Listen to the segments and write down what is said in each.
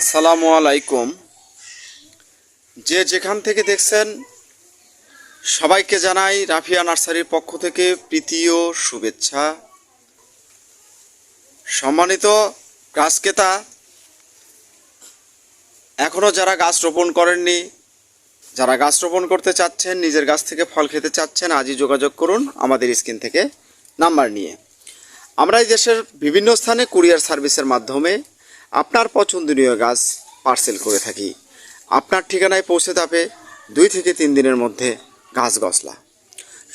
আসসালামু আলাইকুম। যে যেখান থেকে দেখছেন, সবাইকে জানাই রাফিয়া নার্সারির পক্ষ থেকে প্রীতি ও শুভেচ্ছা। সম্মানিত গাছকেতা এখনও যারা গাছ রোপণ করেননি, যারা গাছ রোপণ করতে চাচ্ছেন, নিজের গাছ থেকে ফল খেতে চাচ্ছেন, আজই যোগাযোগ করুন আমাদের স্ক্রিন থেকে নাম্বার নিয়ে। আমরা এই দেশের বিভিন্ন স্থানে কুরিয়ার সার্ভিসের মাধ্যমে আপনার পছন্দনীয় গাছ পার্সেল করে থাকি। আপনার ঠিকানায় পৌঁছে যাবে দুই থেকে তিন দিনের মধ্যে গাছ গছলা।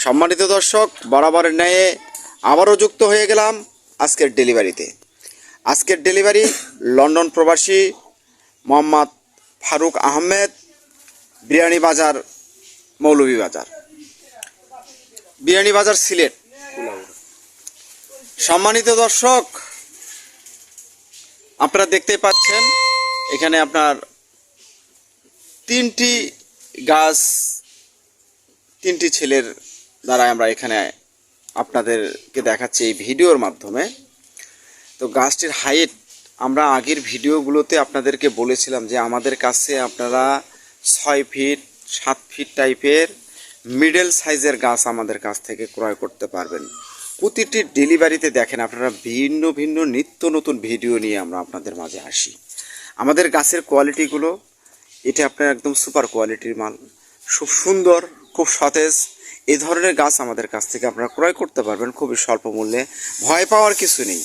সম্মানিত দর্শক বরাবরের ন্যায়ে আবারও যুক্ত হয়ে গেলাম আজকের ডেলিভারিতে। আজকের ডেলিভারি লন্ডন প্রবাসী মোহাম্মদ ফারুক আহমেদ, বিরিয়ানি বাজার, মৌলভী বাজার। বিরিয়ানি বাজার সিলেট। সম্মানিত দর্শক আপনারা দেখতেই পাচ্ছেন, এখানে আপনার তিনটি গাছ, তিনটি ছেলের দ্বারা আমরা এখানে আপনাদেরকে দেখাচ্ছি এই ভিডিওর মাধ্যমে। তো গাছটির হাইট আমরা আগের ভিডিওগুলোতে আপনাদেরকে বলেছিলাম যে আমাদের কাছে আপনারা ছয় ফিট সাত ফিট টাইপের মিডল সাইজের গাছ আমাদের কাছ থেকে ক্রয় করতে পারবেন। প্রতিটি ডেলিভারিতে দেখেন আপনারা ভিন্ন ভিন্ন নিত্য নতুন ভিডিও নিয়ে আমরা আপনাদের মাঝে আসি। আমাদের গাছের কোয়ালিটিগুলো এটা আপনার একদম সুপার কোয়ালিটির মাল। খুব সুন্দর, খুব সতেজ। এই ধরনের গাছ আমাদের কাছ থেকে আপনারা ক্রয় করতে পারবেন খুবই স্বল্প মূল্যে। ভয় পাওয়ার কিছু নেই।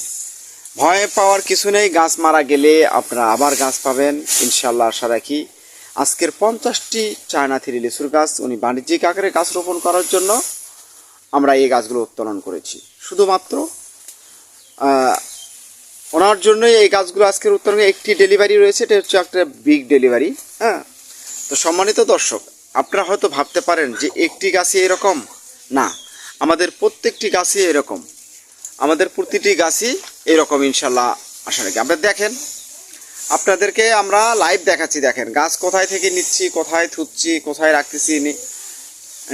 ভয় পাওয়ার কিছু নেই, গাছ মারা গেলে আপনারা আবার গাছ পাবেন ইনশাল্লাহ আশা রাখি। আজকের পঞ্চাশটি চায়না থ্রি লিচুর গাছ, উনি বাণিজ্যিক আকারে গাছ রোপণ করার জন্য আমরা এই গাছগুলো উত্তোলন করেছি। শুধুমাত্র ওনার জন্যই এই গাছগুলো আজকের উত্তোলনে একটি ডেলিভারি রয়েছে, এটা হচ্ছে একটা বিগ ডেলিভারি হ্যাঁ? তো সম্মানিত দর্শক, আপনারা হয়তো ভাবতে পারেন যে একটি গাছই এরকম? না, আমাদের প্রত্যেকটি গাছই এরকম। আমাদের প্রতিটি গাছই এরকম ইনশাল্লাহ আশা রাখি। আপনারা দেখেন, আপনাদেরকে আমরা লাইভ দেখাচ্ছি, দেখেন, গাছ কোথায় থেকে নিচ্ছি, কোথায় থুচ্ছি, কোথায় রাখতেছি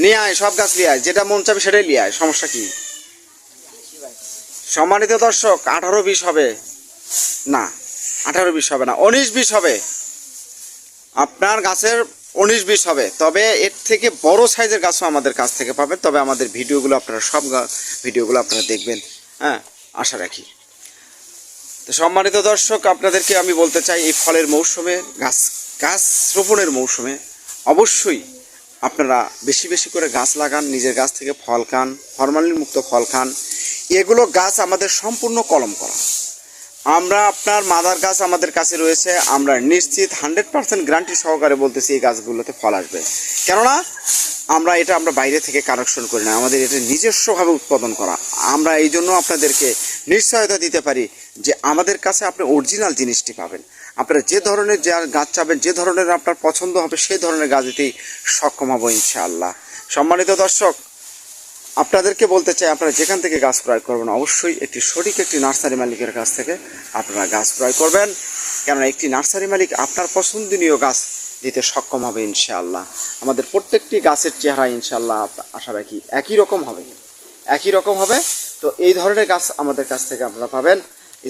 নিয়ে আয়, সব গাছ নিয়ে আয়, যেটা মন চাবে সেটাই নিয়ে আয়, সমস্যা কি? সম্মানিত দর্শক, আঠারো বিশ হবে। না, আঠারো বিশ হবে না, উনিশ বিশ হবে। আপনার গাছের উনিশ বিশ হবে। তবে এর থেকে বড় সাইজের গাছও আমাদের কাছ থেকে পাবেন। তবে আমাদের ভিডিওগুলো আপনারা, সব ভিডিওগুলো আপনারা দেখবেন। হ্যাঁ আশা রাখি। তো সম্মানিত দর্শক, আপনাদেরকে আমি বলতে চাই, এই ফলের মৌসুমে, গাছ গাছ রোপণের মৌসুমে অবশ্যই আপনারা বেশি বেশি করে গাছ লাগান, নিজের গাছ থেকে ফল খান, ফরমালিন মুক্ত ফল খান। এগুলো গাছ আমাদের সম্পূর্ণ কলম করা। আমরা আপনার মাদার গাছ আমাদের কাছে রয়েছে, আমরা নিশ্চিত হান্ড্রেড পার্সেন্ট গ্যারান্টি সহকারে বলতেছি এই গাছগুলোতে ফল আসবে। কেননা, আমরা এটা আমরা বাইরে থেকে কানেকশন করি না, আমাদের এটা নিজস্বভাবে উৎপাদন করা। আমরা এই জন্য আপনাদেরকে নিশ্চয়তা দিতে পারি যে আমাদের কাছে আপনি অরিজিনাল জিনিসটি পাবেন। আপনারা যে ধরনের যা গাছ চাবেন, যে ধরনের আপনার পছন্দ হবে, সেই ধরনের গাছ দিতেই সক্ষম হব ইনশাআল্লাহ। সম্মানিত দর্শক, আপনাদেরকে বলতে চাই, আপনারা যেখান থেকে গাছ ক্রয় করবেন, অবশ্যই একটি সঠিক একটি নার্সারি মালিকের কাছ থেকে আপনারা গাছ ক্রয় করবেন। কেননা একটি নার্সারি মালিক আপনার পছন্দনীয় গাছ দিতে সক্ষম হবে ইনশাআল্লাহ। আমাদের প্রত্যেকটি গাছের চেহারা ইনশাআল্লাহ, আশা রাখি একই রকম হবে। একই রকম হবে। তো এই ধরনের গাছ আমাদের কাছ থেকে আপনারা পাবেন।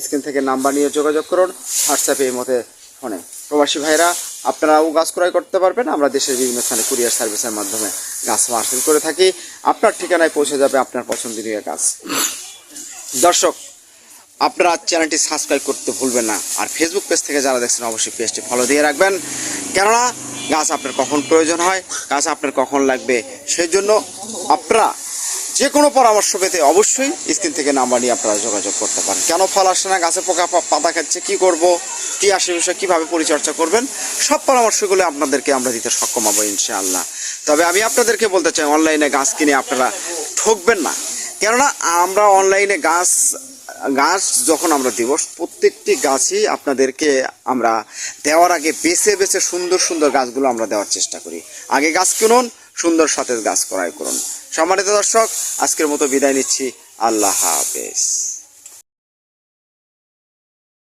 স্ক্রিন থেকে নাম্বার নিয়ে যোগাযোগ করুন। হোয়াটসঅ্যাপে এই মতে ফোনে। প্রবাসী ভাইরা, আপনারাও গাছ ক্রয় করতে পারবেন। আমরা দেশের বিভিন্ন স্থানে কুরিয়ার সার্ভিসের মাধ্যমে গাছ পার্সেল করে থাকি। আপনার ঠিকানায় পৌঁছে যাবে আপনার পছন্দনীয় গাছ। দর্শক, আপনারা চ্যানেলটি সাবস্ক্রাইব করতে ভুলবেন না। আর ফেসবুক পেজ থেকে যারা দেখছেন, অবশ্যই পেজটি ফলো দিয়ে রাখবেন। কেননা, গাছ আপনার কখন প্রয়োজন হয়, গাছ আপনার কখন লাগবে সেই জন্য আপনারা যে কোনো পরামর্শ পেতে অবশ্যই স্ক্রিন থেকে নাম্বার নিয়ে আপনারা যোগাযোগ করতে পারেন। কেন ফল আসছে না? গাছে পোকা পাতা খাচ্ছে, কি করব? কি আশেপাশে কীভাবে পরিচর্যা করবেন? সব পরামর্শগুলো আপনাদেরকে আমরা দিতে সক্ষম হব ইনশাআল্লাহ। তবে আমি আপনাদেরকে বলতে চাই, অনলাইনে গাছ কিনে আপনারা ঠকবেন না। কেননা আমরা অনলাইনে গাছ গাছ যখন আমরা দিব, প্রত্যেকটি গাছই আপনাদেরকে আমরা দেওয়ার আগে বেছে বেছে সুন্দর সুন্দর গাছগুলো আমরা দেওয়ার চেষ্টা করি। আগে গাছ কিনুন, সুন্দর সতেজ গাছ ক্রয় করুন। সম্মানিত দর্শক আজকের মতো বিদায় নিচ্ছি। আল্লাহ হাফেজ।